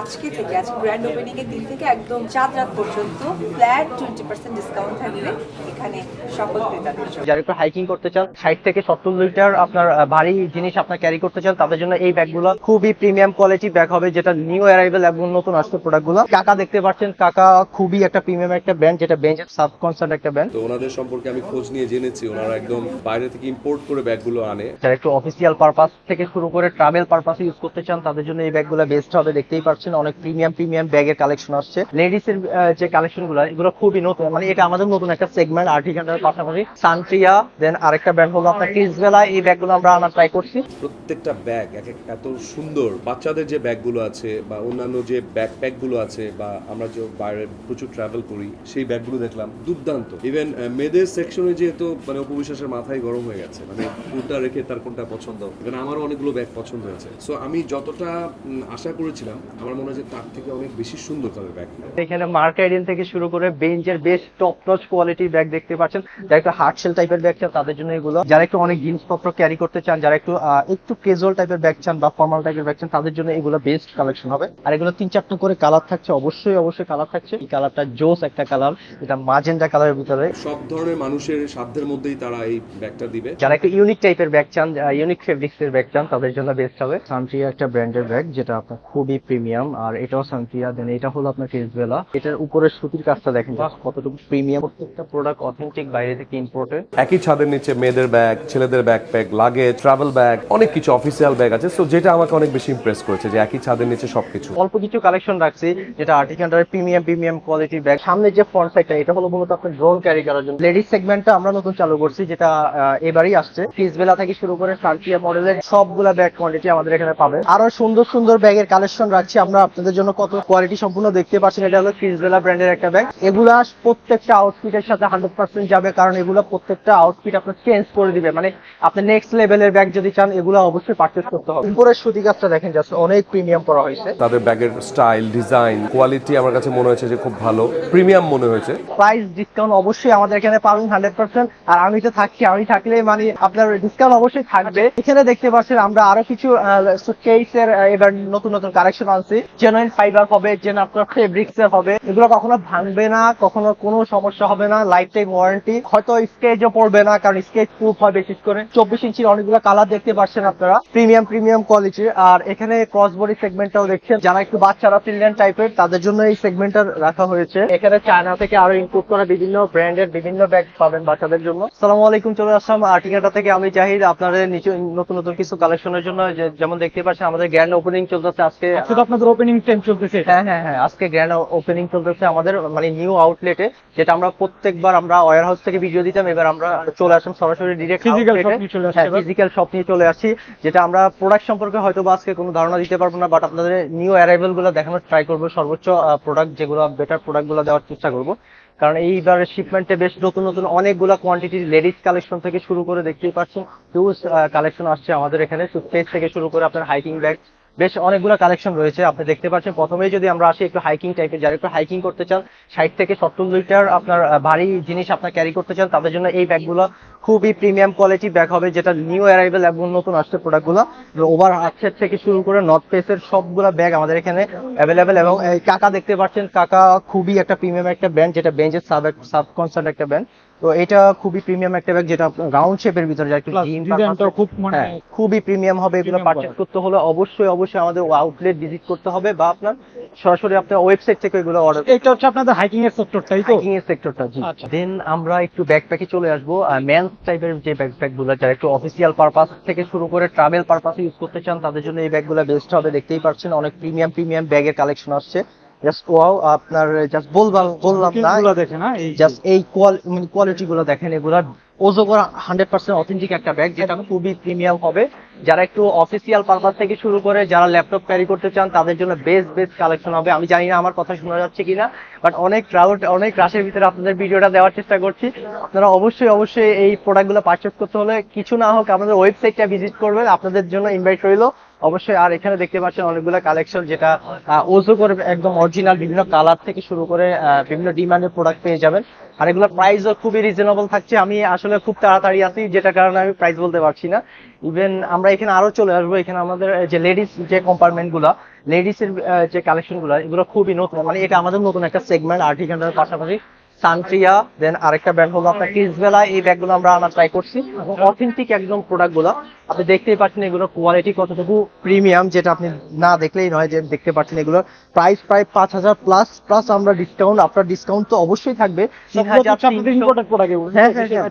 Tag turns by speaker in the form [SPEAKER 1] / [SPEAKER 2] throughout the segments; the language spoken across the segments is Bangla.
[SPEAKER 1] আজকে থেকে আজকে গ্র্যান্ড ওপেনিং এর দিন থেকে একদম চাঁদ রাত পর্যন্ত ফ্ল্যাট টোয়েন্টি পার্সেন্ট ডিসকাউন্ট থাকবে এখানে সকল ক্রেতাদের জন্য।
[SPEAKER 2] যারা একটু হাইকিং করতে চান ষাট থেকে সত্তর লিটার আপনার ভারী জিনিস আপনার ক্যারি করতে চান তাদের জন্য এই ব্যাগগুলো খুবই প্রিমিয়াম কোয়ালিটি ব্যাগ হবে যেটা নিউ অ্যারাইভেল এবং নতুন আসছে প্রোডাক্টগুলো কাকা দেখতে পাচ্ছেন কাকা খুবই একটা প্রিমিয়াম একটা ব্র্যান্ড যেটা বেঞ্চের সাব কনসার্ট একটা ব্র্যান্ড
[SPEAKER 3] তো ওনাদের সম্পর্কে আমি খোঁজ নিয়ে জেনেছি ওনারা একদম বাইরে থেকে ইম্পোর্ট করে ব্যাগগুলো আনে।
[SPEAKER 2] যারা একটু অফিসিয়াল পারপাস থেকে শুরু করে ট্রাভেল পারপাস ইউজ করতে চান তাদের জন্য এই ব্যাগগুলো বেস্ট হবে দেখতেই পাচ্ছেন। অনেক প্রিমিয়াম প্রিমিয়াম ব্যাগের কালেকশন আসছে। লেডিস এর যে কালেকশনগুলো, এগুলো খুবই নতুন। মানে এটা আমাদের নতুন একটা সেগমেন্ট আর্টিকানের পাশাপাশি। সানট্রিয়া দেন আরেকটা ব্র্যান্ড হলো আপনার ক্রিসবেলা এই ব্যাগগুলো আমরা আনার ট্রাই করছি।
[SPEAKER 3] প্রত্যেকটা ব্যাগ এক এত সুন্দর। বাচ্চাদের যে ব্যাগগুলো আছে বা অন্যান্য যে ব্যাকপ্যাকগুলো আছে বা আমরা যে বাইরে প্রচুর ট্রাভেল করি, সেই ব্যাগগুলো দেখলাম, দুর্দান্ত। ইভেন মেয়েদের সেকশনে যেহেতু মানে উপবিশ্বাসের মাথায় গরম হয়ে গেছে মানে কোনটা রেখে তার কোনটা পছন্দ। এখানে আমারও অনেকগুলো ব্যাগ পছন্দ হয়েছে। সো আমি যতটা আশা করেছিলাম, আমার মনে হয় যে তার থেকে অনেক বেশি সুন্দর তাদের ব্যাগ
[SPEAKER 2] এখানে মার্ক থেকে শুরু করে বেঞ্চের বেশ টপ নচ কোয়ালিটির ব্যাগ দেখতে পাচ্ছেন। যারা একটু হার্ড টাইপের ব্যাগ চান তাদের জন্য এগুলো। যারা একটু অনেক জিনিসপত্র ক্যারি করতে চান যারা একটু একটু ক্যাজুয়াল টাইপের ব্যাগ চান বা ফর্মাল টাইপের ব্যাগ চান তাদের জন্য এগুলো বেস্ট কালেকশন হবে। আর এগুলো তিন চারটা করে কালার থাকছে অবশ্যই অবশ্যই কালার থাকছে। এই কালারটা জোস একটা কালার এটা মাজেন্ডা কালারের ভিতরে।
[SPEAKER 3] সব ধরনের মানুষের সাধ্যের মধ্যেই তারা এই ব্যাগটা দিবে।
[SPEAKER 2] যারা একটু ইউনিক টাইপের ব্যাগ চান ইউনিক ফেব্রিক্স এর ব্যাগ চান তাদের জন্য বেস্ট হবে। একটা ব্র্যান্ডের ব্যাগ যেটা আপনার খুবই প্রিমিয়াম আর এটাও সানট্রিয়া দেন এটা হলো আপনার ফেসবেলা এটার উপরে সুতির কাজটা দেখেন কতটুকু প্রিমিয়াম প্রত্যেকটা প্রোডাক্ট অথেন্টিক বাইরে থেকে ইম্পোর্টেড
[SPEAKER 4] একই ছাদের নিচে মেয়েদের ব্যাগ ছেলেদের ব্যাকপ্যাক লাগেজ ট্রাভেল ব্যাগ অনেক কিছু অফিসিয়াল ব্যাগ আছে। সো যেটা আমাকে অনেক বেশি ইমপ্রেস করেছে যে একই ছাদের নিচে সবকিছু।
[SPEAKER 2] অল্প কিছু কালেকশন রাখছি যেটা আর্টিকান্ডারের প্রিমিয়াম প্রিমিয়াম কোয়ালিটি ব্যাগ সামনে যে ফ্রন্ট সাইডটা এটা হলো মূলত আপনার ড্রোন ক্যারি করার জন্য। লেডিস সেগমেন্টটা আমরা নতুন চালু করছি যেটা এবারই আসছে। ফিসবেলা থেকে শুরু করে সার্কিয়া মডেলের সবগুলা ব্যাগ কোয়ালিটি আমাদের এখানে পাবেন। আরও সুন্দর সুন্দর ব্যাগের কালেকশন রাখছি। আমরা আপনাদের জন্য কত কোয়ালিটি সম্পূর্ণ দেখতে পাচ্ছেন এটা হলো ফিসবেলা ব্র্যান্ডের একটা ব্যাগ এগুলা প্রত্যেকটা আউটফিটের সাথে হান্ড্রেড পার্সেন্ট যাবে কারণ এগুলো প্রত্যেকটা আউটফিট আপনার চেঞ্জ করে দিবে। মানে আপনি নেক্সট লেভেলের ব্যাগ যদি চান এগুলো অবশ্যই পারচেস করতে হবে। উপরের সুতি কাজটা দেখেন জাস্ট অনেক প্রিমিয়াম করা হয়েছে।
[SPEAKER 4] তাদের ব্যাগের স্টাইল ডিজাইন কোয়ালিটি আমার কাছে মনে হয়েছে যে খুব ভালো। প্রিমিয়াম মনে হয়েছে।
[SPEAKER 2] প্রাইস ডিসকাউন্ট অবশ্যই আমাদের এখানে পাবেন হান্ড্রেড পার্সেন্ট আর আমি তো থাকছি আমি থাকলে মানে আপনার ডিসকাউন্ট অবশ্যই থাকবে। এখানে দেখতে পাচ্ছেন আমরা আরও কিছু সুটকেস এর এবার নতুন নতুন কালেকশন আনছি। জেনুইন ফাইবার হবে যেন আপনার ফেব্রিক্স এর হবে। এগুলো কখনো ভাঙবে না, কখনো কোনো সমস্যা হবে না লাইফ টাইম ওয়ারেন্টি হয়তো স্কেচও পড়বে না, কারণ স্কেচ প্রুফ হয় বিশেষ করে। চব্বিশ ইঞ্চির অনেকগুলো কালার দেখতে পাচ্ছেন আপনারা। প্রিমিয়াম প্রিমিয়াম কোয়ালিটির আর এখানে ক্রস বডি সেগমেন্টটাও দেখছেন। যারা একটু বাচ্চারা চিলড্রেন টাইপের তাদের জন্য এই সেগমেন্টটা রাখা হয়েছে। এখানে চায়না থেকে আরও ইনপুট করা বিভিন্ন ব্র্যান্ডের বিভিন্ন ব্যাগ পাবেন বাচ্চাদের জন্য। সালামু আলাইকুম, চলে আসলাম আর্টিকাটা থেকে আমি জাহিদ। আপনাদের নিচে নতুন নতুন কিছু কালেকশনের জন্য যেমন দেখতে পাচ্ছেন, আমাদের গ্র্যান্ড ওপেনিং চলতেছে আজকে।
[SPEAKER 5] আজকে তো আপনাদের ওপেনিং টাইম চলতেছে।
[SPEAKER 2] হ্যাঁ হ্যাঁ হ্যাঁ আজকে গ্র্যান্ড ওপেনিং চলতেছে আমাদের মানে নিউ আউটলেটে যেটা আমরা প্রত্যেকবার আমরা ওয়ার হাউস থেকে ভিডিও দিতাম এবার আমরা চলে আসলাম সরাসরি ডিরেক্ট ফিজিক্যাল শপ নিয়ে চলে আসছি যেটা আমরা প্রোডাক্ট সম্পর্কে হয়তো বা আজকে কোনো ধারণা দিতে পারব না বাট আপনাদের নিউ অ্যারাইভেলগুলো দেখানোর ট্রাই করব সর্বোচ্চ প্রোডাক্ট যেগুলো বেটার প্রোডাক্টগুলো দেওয়ার চেষ্টা করব। কারণ এইবারের শিপমেন্টে বেশ নতুন নতুন অনেকগুলো কোয়ান্টিটি লেডিস কালেকশন থেকে শুরু করে দেখতেই পাচ্ছেন হিউজ কালেকশন আসছে আমাদের এখানে টুথপেস্ট থেকে শুরু করে আপনার হাইকিং ব্যাগ বেশ অনেকগুলো কালেকশন রয়েছে, আপনি দেখতে পাচ্ছেন। প্রথমেই যদি আমরা আসি একটু হাইকিং টাইপের যারা একটু হাইকিং করতে চান, ষাট থেকে সত্তর লিটার আপনার ভারী জিনিস আপনার ক্যারি করতে চান, তাদের জন্য এই ব্যাগগুলো খুবই প্রিমিয়াম কোয়ালিটি ব্যাগ হবে যেটা নিউ অ্যারাইভেল এবং নতুন আসছে প্রোডাক্টগুলো ওভার হার্টসেট থেকে শুরু করে নর্থ ফেসের সবগুলো ব্যাগ আমাদের এখানে অ্যাভেলেবেল এবং এই কাকা দেখতে পাচ্ছেন কাকা খুবই একটা প্রিমিয়াম একটা ব্র্যান্ড যেটা বেঞ্চের সাব সাব কনসার্ট একটা ব্র্যান্ড তো এটা খুবই প্রিমিয়াম একটা ব্যাগ যেটা রাউন্ড শেপের ভিতরে যায় একটু
[SPEAKER 5] খুব মানে
[SPEAKER 2] হ্যাঁ, খুবই প্রিমিয়াম হবে এগুলো পারচেজ করতে হলে অবশ্যই অবশ্যই আমাদের আউটলেট ভিজিট করতে হবে বা আপনার সরাসরি আপনার ওয়েবসাইট থেকে এগুলো অর্ডার
[SPEAKER 5] এটা হচ্ছে আপনাদের হাইকিং এর সেক্টর তাই তো?
[SPEAKER 2] হাইকিং এর সেক্টরটা জি।
[SPEAKER 5] আচ্ছা।
[SPEAKER 2] দেন আমরা একটু ব্যাকপ্যাকে চলে আসব। মেন্স টাইপের যে ব্যাকপ্যাকগুলো যারা একটু অফিসিয়াল পারপাস থেকে শুরু করে ট্রাভেল পারপাস ইউজ করতে চান তাদের জন্য এই ব্যাগ ব্যাগগুলো বেস্ট হবে দেখতেই পাচ্ছেন। অনেক প্রিমিয়াম প্রিমিয়াম ব্যাগের কালেকশন আসছে। জাস্ট ওয়াও আপনার জাস্ট বলবাম বললাম না
[SPEAKER 5] গুলো এই
[SPEAKER 2] জাস্ট এই কোয়ালিটি গুলো দেখেন এগুলা ওজোগর হান্ড্রেড পার্সেন্ট অথেন্টিক একটা ব্যাগ যেটা খুবই প্রিমিয়াম হবে। যারা একটু অফিসিয়াল পারপাস থেকে শুরু করে যারা ল্যাপটপ ক্যারি করতে চান তাদের জন্য বেস্ট বেস্ট কালেকশন হবে। আমি জানি না আমার কথা শোনা যাচ্ছে কিনা বাট অনেক ক্রাউড অনেক রাশের ভিতরে আপনাদের ভিডিওটা দেওয়ার চেষ্টা করছি। আপনারা অবশ্যই অবশ্যই এই প্রোডাক্টগুলো পারচেস করতে হলে কিছু না হোক আমাদের ওয়েবসাইটটা ভিজিট করবেন আপনাদের জন্য ইনভাইট রইল। অবশ্যই আর এখানে দেখতে পাচ্ছেন অনেকগুলো কালেকশন যেটা ওজো করে একদম অরিজিনাল বিভিন্ন কালার থেকে শুরু করে আহ, বিভিন্ন ডিমান্ডের প্রোডাক্ট পেয়ে যাবেন। আর এগুলোর প্রাইসও খুবই রিজনেবল থাকছে। আমি আসলে খুব তাড়াতাড়ি আছি যেটা কারণে আমি প্রাইস বলতে পারছি না। ইভেন আমরা এখানে আরও চলে আসব, এখানে আমাদের যে লেডিস যে কম্পার্টমেন্টগুলা লেডিস এর যে কালেকশনগুলো, এগুলো খুবই নতুন। মানে এটা আমাদের নতুন একটা সেগমেন্ট আর্টিকেলের পাশাপাশি সানট্রিয়া দেন আরেকটা ব্র্যান্ড হলো আপনার কিসবেলা এই ব্যাগগুলো আমরা আনা ট্রাই করছি। অথেন্টিক একদম প্রোডাক্টগুলো। আপনি দেখতেই পাচ্ছেন এগুলোর কোয়ালিটি কতটুকু প্রিমিয়াম যেটা আপনি না দেখলেই নয় যে দেখতে পাচ্ছেন এগুলোর প্রাইস প্রায় পাঁচ হাজার প্লাস প্লাস আমরা ডিসকাউন্ট আপনার ডিসকাউন্ট তো অবশ্যই থাকবে হ্যাঁ, হ্যাঁ, হ্যাঁ।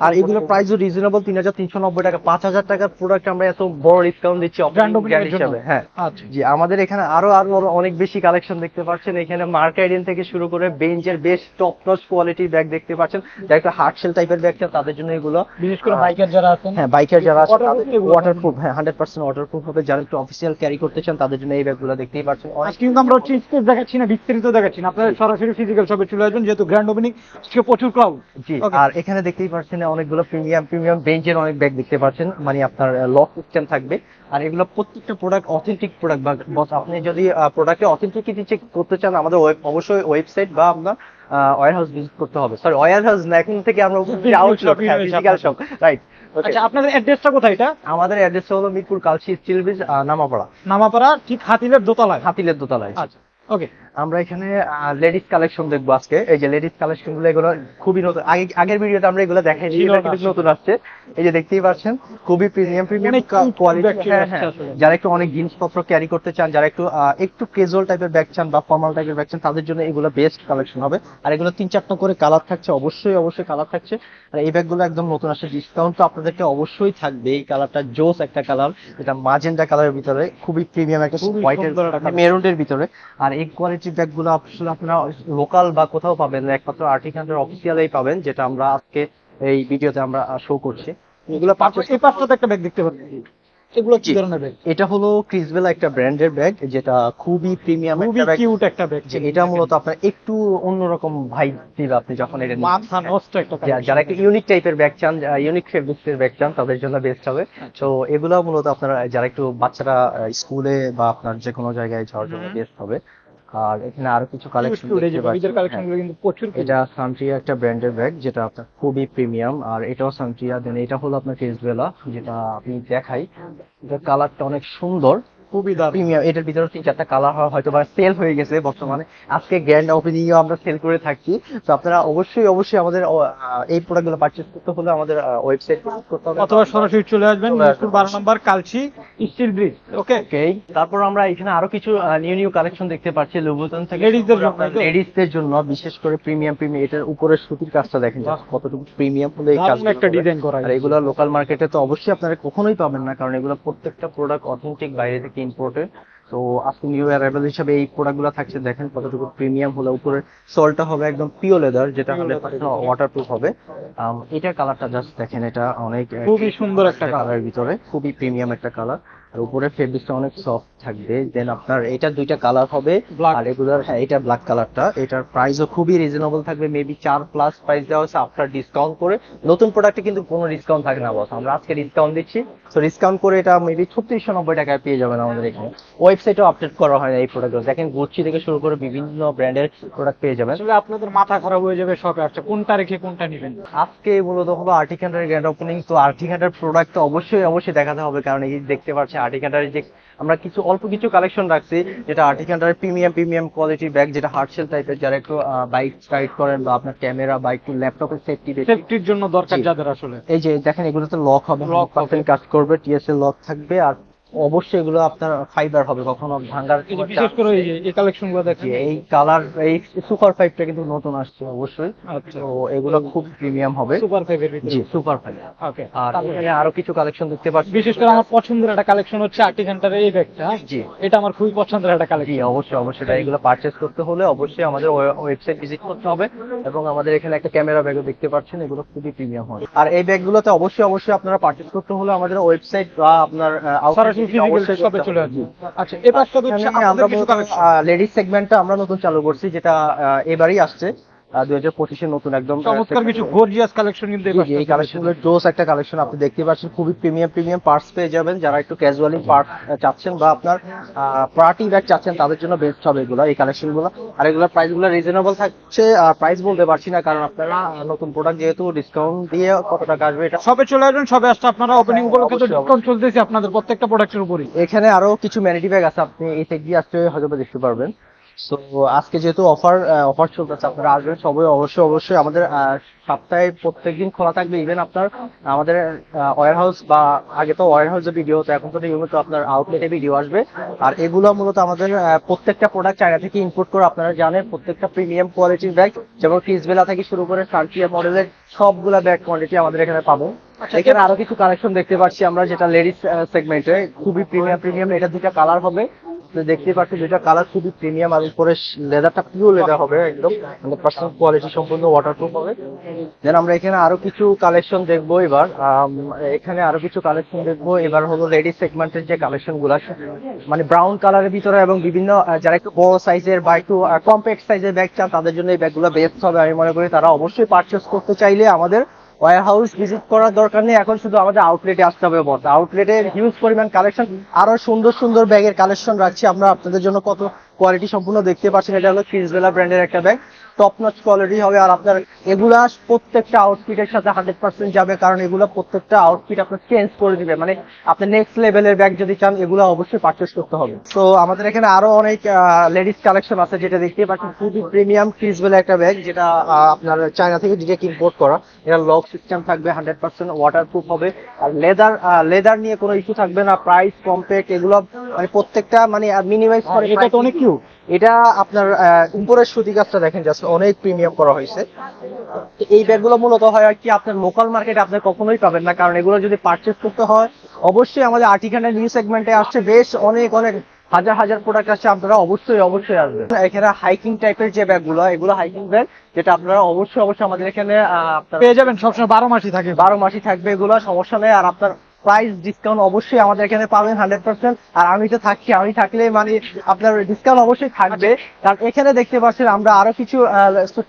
[SPEAKER 2] আর এগুলোর প্রাইসও রিজনেবল তিন হাজার তিনশো নব্বই টাকা পাঁচ হাজার টাকার প্রোডাক্ট আমরা এত বড় ডিসকাউন্ট দিচ্ছি। হিসাবে হ্যাঁ
[SPEAKER 5] আচ্ছা
[SPEAKER 2] জি আমাদের এখানে আরও আরও অনেক বেশি কালেকশন দেখতে পাচ্ছেন এখানে মার্কাইডেন থেকে শুরু করে বেঞ্চের বেশ টপ নচ কোয়ালিটির ব্যাগ দেখতে পাচ্ছেন যারা একটা হার্ড টাইপের ব্যাগ চান তাদের জন্য এগুলো
[SPEAKER 5] বিশেষ করে বাইকার যারা আছেন
[SPEAKER 2] হ্যাঁ বাইকের যারা আছে
[SPEAKER 5] Waterproof এগুলো।
[SPEAKER 2] ওয়াটারপ্রুফ হ্যাঁ হান্ড্রেড পার্সেন্ট ওয়াটারপ্রুফ হবে। যারা একটু অফিসিয়াল ক্যারি করতে চান তাদের জন্য এই ব্যাগগুলো দেখতেই পাচ্ছেন।
[SPEAKER 5] কিন্তু আমরা হচ্ছে স্পেস দেখাচ্ছি না বিস্তারিত দেখাচ্ছি না। আপনারা সরাসরি ফিজিক্যাল শপে চলে আসবেন যেহেতু গ্র্যান্ড ওপেনিং আজকে প্রচুর ক্রাউড
[SPEAKER 2] জি আর এখানে দেখতেই পাচ্ছেন অনেকগুলো প্রিমিয়াম প্রিমিয়াম বেঞ্চের অনেক ব্যাগ দেখতে পাচ্ছেন। মানে আপনার লক সিস্টেম থাকবে। আর এগুলো প্রত্যেকটা প্রোডাক্ট অথেন্টিক প্রোডাক্ট বা বস আপনি যদি প্রোডাক্টের অথেন্টিকিটি চেক করতে চান আমাদের web- অবশ্যই ওয়েবসাইট বা আপনার ওয়ার হাউস ভিজিট করতে হবে। সরি ওয়ার হাউস না এখন থেকে আমরা ফিজিক্যাল শপ রাইট
[SPEAKER 5] আচ্ছা আপনাদের অ্যাড্রেসটা কোথায় এটা?
[SPEAKER 2] আমাদের অ্যাড্রেসটা হলো মিরপুর কালসি স্টিল ব্রিজ নামাপাড়া।
[SPEAKER 5] নামাপাড়া ঠিক হাতিলের দোতলায়।
[SPEAKER 2] হাতিলের দোতলায়।
[SPEAKER 5] আচ্ছা। ওকে
[SPEAKER 2] আমরা এখানে লেডিস কালেকশন দেখব আজকে। এই যে লেডিস কালেকশনগুলো এগুলো খুবই নতুন। আগে আগের ভিডিওতে আমরা এগুলো দেখাই কিন্তু নতুন আসছে। এই যে দেখতেই পাচ্ছেন খুবই প্রিমিয়াম প্রিমিয়াম কোয়ালিটি। যারা একটু অনেক জিনিসপত্র ক্যারি করতে চান যারা একটু একটু ক্যাজুয়াল টাইপের ব্যাগ চান বা ফর্মাল টাইপের ব্যাগ চান তাদের জন্য এগুলো বেস্ট কালেকশন হবে। আর এগুলো তিন চারটা করে কালার থাকছে অবশ্যই অবশ্যই কালার থাকছে। আর এই ব্যাগগুলো একদম নতুন আসছে ডিসকাউন্ট তো আপনাদেরকে অবশ্যই থাকবে। এই কালারটা জোস একটা কালার এটা মাজেন্টা কালারের ভিতরে খুবই প্রিমিয়াম একটা হোয়াইটের মেরুনের ভিতরে। আর এই কোয়ালিটির ব্যাগগুলো আসলে আপনারা লোকাল বা কোথাও পাবেন না একমাত্র আর্টিকানের অফিসিয়ালেই পাবেন যেটা আমরা আজকে এই ভিডিওতে আমরা শো করছি। এগুলো
[SPEAKER 5] এই পাশটাতে একটা ব্যাগ দেখতে পাচ্ছি এগুলো কি ধরনের ব্যাগ
[SPEAKER 2] এটা হলো ক্রিসবেলা একটা ব্র্যান্ডের ব্যাগ যেটা খুবই প্রিমিয়াম একটা ব্যাগ
[SPEAKER 5] কিউট একটা ব্যাগ
[SPEAKER 2] এটা মূলত আপনার একটু অন্যরকম ভাই দিবে আপনি যখন এটা
[SPEAKER 5] মাথা নষ্ট একটা
[SPEAKER 2] যারা একটু ইউনিক টাইপের ব্যাগ চান ইউনিক ফেব্রিক্স এর ব্যাগ চান তাদের জন্য বেস্ট হবে। তো এগুলো মূলত আপনারা যারা একটু বাচ্চারা স্কুলে বা আপনার যে কোনো জায়গায় যাওয়ার জন্য বেস্ট হবে। আর এখানে আরও কিছু কালেকশন
[SPEAKER 5] দেখতে পাচ্ছেন কিন্তু প্রচুর cute।
[SPEAKER 2] এটা সানট্রিয়া একটা ব্র্যান্ডের ব্যাগ যেটা আপনার খুবই প্রিমিয়াম আর এটাও সানট্রিয়া দেন এটা হলো আপনার কেসবেলা যেটা আপনি দেখাই। এটা কালারটা অনেক সুন্দর।
[SPEAKER 5] খুবই দারুণ
[SPEAKER 2] প্রিমিয়াম এটার ভিতরে তিন চারটা কালার হয়তো বা সেল হয়ে গেছে বর্তমানে। আজকে গ্র্যান্ড ওপেনিং আমরা সেল করে থাকছি তো আপনারা অবশ্যই অবশ্যই আমাদের এই প্রোডাক্টগুলো পারচেজ করতে হলে আমাদের ওয়েবসাইট ভিজিট করতে হবে।
[SPEAKER 5] অথবা সরাসরি চলে আসবেন মিরপুর
[SPEAKER 2] আসবেন।
[SPEAKER 5] বারো নম্বর Kalshi steel bridge okay
[SPEAKER 2] okay তারপর আমরা এখানে আরও কিছু নিউ নিউ কালেকশন দেখতে পাচ্ছি। লুবুতন থেকে
[SPEAKER 5] Ladies-দের জন্য,
[SPEAKER 2] জন্য বিশেষ করে প্রিমিয়াম প্রিমিয়াম এটার উপরে সুতির কাজটা দেখেন কতটুকু প্রিমিয়াম হলে এই কাজগুলো
[SPEAKER 5] একটা ডিজাইন করা
[SPEAKER 2] আর এগুলো লোকাল মার্কেটে তো অবশ্যই আপনারা কখনোই পাবেন না কারণ এগুলো প্রত্যেকটা প্রোডাক্ট অথেন্টিক বাইরে থেকে ইম্পোর্টেড তো আপনি নিউ অ্যারাইভেল হিসাবে এই প্রোডাক্টগুলো থাকছে দেখেন কতটুকু প্রিমিয়াম হলে উপরে সলটা হবে একদম পিওর লেদার যেটা
[SPEAKER 5] হলে
[SPEAKER 2] ওয়াটার
[SPEAKER 5] প্রুফ
[SPEAKER 2] ওয়াটারপ্রুফ হবে। আম, এটার কালারটা জাস্ট দেখেন এটা অনেক
[SPEAKER 5] খুবই সুন্দর একটা কালার
[SPEAKER 2] কালারের ভিতরে খুবই প্রিমিয়াম একটা কালার আর উপরে ফেব্রিকটা অনেক সফট থাকবে। দেন আপনার এটা দুইটা কালার হবে। আর এগুলোর হ্যাঁ এটা ব্ল্যাক কালারটা এটার প্রাইসও খুবই রিজনেবল থাকবে। মেবি চার প্লাস প্রাইস দেওয়া হচ্ছে আফটার ডিসকাউন্ট করে। নতুন প্রোডাক্টে কিন্তু কোনো ডিসকাউন্ট থাকে না বস আমরা আজকে ডিসকাউন্ট দিচ্ছি। তো ডিসকাউন্ট করে এটা মেবি ছত্রিশশো নব্বই টাকায় পেয়ে যাবেন আমাদের এখানে। ওয়েবসাইটও আপডেট করা হয় না এই প্রোডাক্টগুলো দেখেন গুচি থেকে শুরু করে বিভিন্ন ব্র্যান্ডের প্রোডাক্ট পেয়ে যাবেন।
[SPEAKER 5] আসলে আপনাদের মাথা খারাপ হয়ে যাবে শপে আসছে। কোনটা রেখে কোনটা নেবেন?
[SPEAKER 2] আজকে মূলত হলো আর্টিকান্ডার গ্র্যান্ড ওপেনিং তো আর্টিকান্ডার প্রোডাক্ট তো অবশ্যই অবশ্যই দেখাতে হবে। কারণ এই দেখতে পাচ্ছি আর্টিকান্ডারের যে আমরা কিছু অল্প কিছু কালেকশন রাখছি যেটা আর্টিকান্ডারের প্রিমিয়াম প্রিমিয়াম কোয়ালিটির ব্যাগ যেটা হার্ডশেল টাইপের যারা একটু বাইক রাইড করেন বা আপনার ক্যামেরা বা একটু ল্যাপটপের সেফটি
[SPEAKER 5] সেফটির জন্য দরকার যাদের আসলে।
[SPEAKER 2] এই যে দেখেন এগুলোতে লক হবে
[SPEAKER 5] লক
[SPEAKER 2] লক কাজ করবে টিএসএল লক থাকবে আর অবশ্যই এগুলো আপনার ফাইবার হবে কখনো ভাঙার
[SPEAKER 5] বিশেষ করে এই যে এই কালেকশনগুলো দেখেন।
[SPEAKER 2] এই কালার এই সুপার ফাইভটা কিন্তু নতুন আসছে অবশ্যই।
[SPEAKER 5] আচ্ছা।
[SPEAKER 2] তো এগুলো খুব প্রিমিয়াম হবে।
[SPEAKER 5] সুপার ফাইভের ভিতরে।
[SPEAKER 2] জি সুপার ফাইভ
[SPEAKER 5] ওকে
[SPEAKER 2] আর এখানে আরও কিছু কালেকশন দেখতে পাচ্ছি।
[SPEAKER 5] বিশেষ করে আমার পছন্দের একটা কালেকশন হচ্ছে আর্টি সেন্টারের এই ব্যাগটা।
[SPEAKER 2] জি।
[SPEAKER 5] এটা আমার খুবই পছন্দের একটা কালেকশন জি
[SPEAKER 2] অবশ্যই অবশ্যই। এটা এগুলো পারচেজ করতে হলে অবশ্যই আমাদের ওয়েবসাইট ভিজিট করতে হবে এবং আমাদের এখানে একটা ক্যামেরা ব্যাগও দেখতে পাচ্ছেন এগুলো খুবই প্রিমিয়াম হয়। আর এই ব্যাগগুলোতে অবশ্যই অবশ্যই আপনারা পারচেজ করতে হলে আমাদের ওয়েবসাইট বা আপনার
[SPEAKER 5] ফিজিক্যাল শপে চলে আসবে। আচ্ছা এবার সাথে
[SPEAKER 2] আমরা লেডিস সেগমেন্টটা আমরা নতুন চালু করছি যেটা এবারই আসছে। দুই হাজার পঁচিশে নতুন একদম
[SPEAKER 5] চমৎকার কিছু গর্জিয়াস কালেকশন কিন্তু এই
[SPEAKER 2] জোস একটা আপনি দেখতে পাচ্ছেন খুবই প্রিমিয়াম প্রিমিয়াম পার্টস পেয়ে যাবেন। যারা একটু ক্যাজুয়ালি পার্ট চাচ্ছেন বা আপনার পার্টি ব্যাগ চাচ্ছেন তাদের জন্য বেস্ট হবে এগুলো এই কালেকশনগুলো। আর এগুলোর প্রাইসগুলো রিজনেবল থাকছে প্রাইস বলতে পারছি না কারণ আপনারা নতুন প্রোডাক্ট যেহেতু ডিসকাউন্ট দিয়ে কত টাকা আসবে এটা
[SPEAKER 5] সবে চলে আসবেন সবে আপনারা ওপেনিং উপলক্ষে তো ডিসকাউন্ট চলতেছে আপনাদের প্রত্যেকটা প্রোডাক্টের উপরই।
[SPEAKER 2] এখানে আরও কিছু ম্যানিটি ব্যাগ আছে আপনি এই সাইড দিয়ে আসতে হয়তো দেখতে পারবেন। সো আজকে যেহেতু অফার অফার চলতেছে আপনারা আসবেন সবাই অবশ্যই অবশ্যই আমাদের সপ্তাহে প্রত্যেকদিন খোলা থাকবে ইভেন আপনার আমাদের ওয়ার হাউস বা আগে তো ওয়ার হাউসে ভিডিও হতো এখন তো নিয়মিত আপনার আউটলেটে ভিডিও আসবে। আর এগুলো মূলত আমাদের প্রত্যেকটা প্রোডাক্ট চায়না থেকে ইম্পোর্ট করে আপনারা জানেন প্রত্যেকটা প্রিমিয়াম কোয়ালিটির ব্যাগ যেমন ক্রিসবেলা থেকে শুরু করে সার্কিয়া মডেলের সবগুলা ব্যাগ কোয়ালিটি আমাদের এখানে পাবো। এখানে আরও কিছু কালেকশন দেখতে পাচ্ছি আমরা যেটা লেডিস সেগমেন্টে খুবই প্রিমিয়াম প্রিমিয়াম এটা দুটা কালার হবে। দেখতে পাচ্ছেন দুটা কালার খুবই প্রিমিয়াম আর উপরে লেদারটা পিওর লেদার হবে একদম। হান্ড্রেড পার্সেন্ট কোয়ালিটি সম্পূর্ণ ওয়াটারপ্রুফ হবে। দেন আমরা এখানে আরও কিছু কালেকশন দেখব এবার। এখানে আরও কিছু কালেকশন দেখব। এবার হলো লেডিস সেগমেন্টের যে কালেকশনগুলা মানে ব্রাউন কালারের ভিতরে এবং বিভিন্ন যারা একটু বড় সাইজের বা একটু কম্প্যাক্ট সাইজের ব্যাগ চান, তাদের জন্য এই ব্যাগগুলো বেস্ট হবে। আমি মনে করি তারা অবশ্যই পারচেস করতে চাইলে আমাদের ওয়ার হাউস ভিজিট করার দরকার নেই। এখন শুধু আমাদের আউটলেটে আসতে হবে বস আউটলেটের হিউজ পরিমাণ কালেকশন আরও সুন্দর সুন্দর ব্যাগের কালেকশন রাখছি। আমরা আপনাদের জন্য কত কোয়ালিটি সম্পূর্ণ দেখতে পাচ্ছেন। এটা হলো ক্রিসবেলা ব্র্যান্ডের একটা ব্যাগ টপ নচ কোয়ালিটি হবে আর আপনার এগুলা প্রত্যেকটা আউটফিটের সাথে হান্ড্রেড পার্সেন্ট যাবে কারণ এগুলো প্রত্যেকটা আউটফিট আপনার চেঞ্জ করে দিবে। মানে আপনি নেক্সট লেভেলের ব্যাগ যদি চান এগুলো অবশ্যই পারচেস করতে হবে। তো আমাদের এখানে আরও অনেক লেডিস কালেকশন আছে যেটা দেখতে পাচ্ছেন। খুবই প্রিমিয়াম বলে একটা ব্যাগ যেটা আপনার চায়না থেকে ডিরেক্ট ইম্পোর্ট করা। এটা লক সিস্টেম থাকবে হান্ড্রেড পার্সেন্ট ওয়াটার প্রুফ হবে। আর লেদার লেদার নিয়ে কোনো ইস্যু থাকবে না। প্রাইস কম্প্যাক্ট এগুলো মানে প্রত্যেকটা মানে মিনিমাইজ করে
[SPEAKER 5] এটা তো অনেক কিউট
[SPEAKER 2] এটা আপনার উপরের সুতি কাজটা দেখেন জাস্ট অনেক প্রিমিয়াম করা হয়েছে। এই ব্যাগগুলো মূলত হয় আর কি আপনার লোকাল মার্কেটে আপনি কখনোই পাবেন না কারণ এগুলো যদি পারচেস করতে হয় অবশ্যই আমাদের আর্টিকানের নিউ সেগমেন্টে আসছে। বেশ অনেক অনেক হাজার হাজার প্রোডাক্ট আসছে আপনারা অবশ্যই অবশ্যই আসবেন। এখানে হাইকিং টাইপের যে ব্যাগগুলো এগুলো হাইকিং ব্যাগ যেটা আপনারা অবশ্যই অবশ্যই আমাদের এখানে আহ,
[SPEAKER 5] পেয়ে যাবেন সবসময় বারো মাসই থাকে।
[SPEAKER 2] বারো মাসই থাকবে এগুলো সমস্যা নেই। আর আপনার প্রাইস ডিসকাউন্ট অবশ্যই আমাদের এখানে পাবেন হান্ড্রেড পার্সেন্ট আর আমি তো থাকছি আমি থাকলে মানে আপনার ডিসকাউন্ট অবশ্যই থাকবে। কারণ এখানে দেখতে পাচ্ছেন আমরা আরও কিছু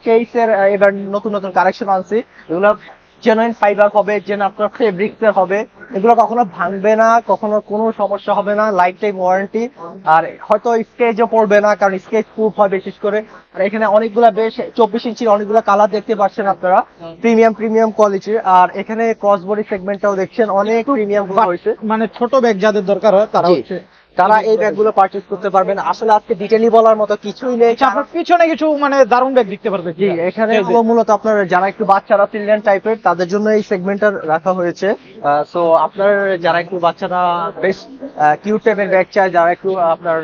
[SPEAKER 2] কেসের এবার নতুন নতুন কারেকশন আনছি। এগুলো জেনুইন ফাইবার হবে যেন আপনার ফেব্রিক্স এর হবে। এগুলো কখনো ভাঙবে না কখনো কোনো সমস্যা হবে না লাইফ টাইম ওয়ারেন্টি আর হয়তো স্কেচও পড়বে না কারণ স্কেচ প্রুফ হয় বিশেষ করে। আর এখানে অনেকগুলা বেশ চব্বিশ ইঞ্চির অনেকগুলো কালার দেখতে পাচ্ছেন আপনারা। প্রিমিয়াম প্রিমিয়াম কোয়ালিটির আর এখানে ক্রস বডি সেগমেন্টটাও দেখছেন অনেক প্রিমিয়াম হয়েছে।
[SPEAKER 5] মানে ছোট ব্যাগ যাদের দরকার হয় তারা হচ্ছে
[SPEAKER 2] তারা এই ব্যাগগুলো পারচেজ করতে পারবেন। আসলে আজকে ডিটেইলি বলার মতো কিছুই নেই।
[SPEAKER 5] আচ্ছা, আপনার পিছনে কিছু মানে দারুণ ব্যাগ দেখতে পারবে
[SPEAKER 2] জি এখানে হলো মূলত আপনার যারা একটু বাচ্চারা চিলড্রেন টাইপের তাদের জন্য এই সেগমেন্টটা রাখা হয়েছে। সো আপনার যারা একটু বাচ্চারা বেশ কিউট টাইপের ব্যাগ চায় যারা একটু আপনার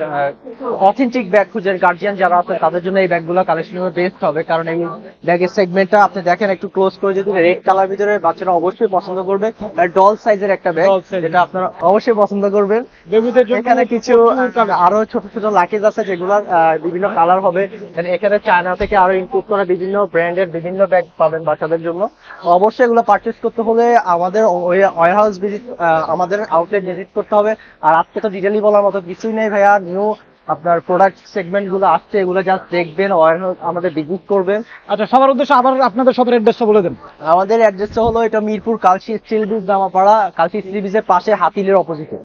[SPEAKER 2] অথেন্টিক ব্যাগ খুঁজেন গার্জিয়ান যারা আছে তাদের জন্য এই ব্যাগগুলো কালেকশন বেস্ট হবে। কারণ এই ব্যাগের সেগমেন্টটা আপনি দেখেন একটু ক্লোজ করে যদি রেড কালার ভিতরে বাচ্চারা অবশ্যই পছন্দ করবে। ডল সাইজের একটা ব্যাগ যেটা আপনারা অবশ্যই পছন্দ করবেন। এখানে কিছু আরও ছোট ছোট লাকেজ আছে যেগুলো বিভিন্ন কালার হবে। এখানে চায়না থেকে আরও ইনপুট করা বিভিন্ন ব্র্যান্ডের বিভিন্ন ব্যাগ পাবেন বাচ্চাদের জন্য। অবশ্যই এগুলো পারচেস করতে হলে আমাদের ওয়ার হাউস ভিজিট আমাদের আউটলেট ভিজিট করতে হবে। আর আজকে তো ডিটেলি বলার মতো কিছুই নেই ভাইয়া। নিউ আপনার প্রোডাক্ট সেগমেন্টগুলো আসছে এগুলো জাস্ট দেখবেন আমাদের ভিজিট করবেন।
[SPEAKER 5] আচ্ছা সবার উদ্দেশ্যে আবার আপনাদের সবার অ্যাড্রেসটা বলে দেন।
[SPEAKER 2] আমাদের অ্যাড্রেসটা হলো এটা Mirpur Kalshi steel bridge Damapara Kalshi steel ব্রিজের পাশে হাতিলের অপোজিটে